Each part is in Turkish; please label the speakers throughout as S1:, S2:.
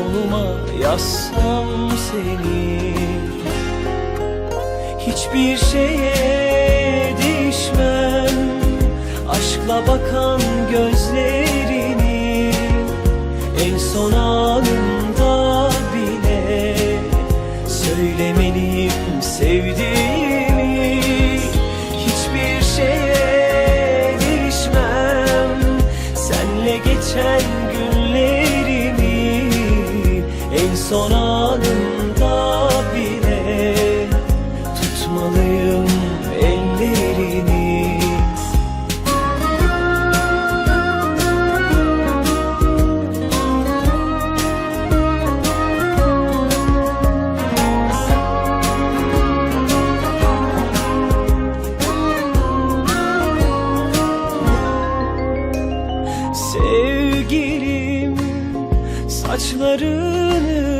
S1: En sonuma yazsam seni. Hiçbir şeye değişmem Aşkla bakan gözlerini En son anımda bile Söylemeliyim sevdiğimi. Hiçbir şeye değişmem Senle geçen son anımda bile Tutmalıyım ellerini. Sevgilim saçlarını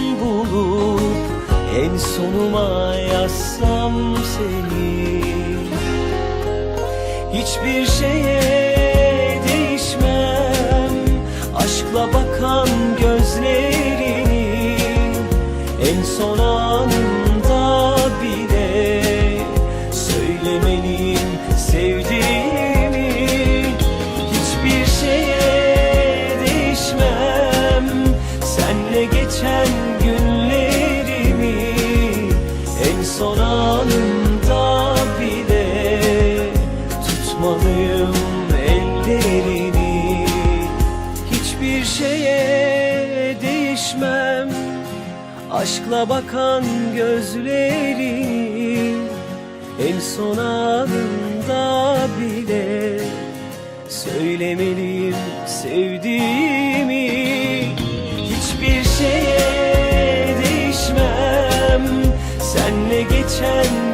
S1: En sonuma yazsam seni. Hiçbir şeye değişmem. Aşkla bakan gözlerini En son anımda bile son anımda bile Tutmalıyım ellerini. Hiçbir şeye değişmem Aşkla bakan gözlerini En son anımda bile Söylemeliyim sevdiğimi Senle geçen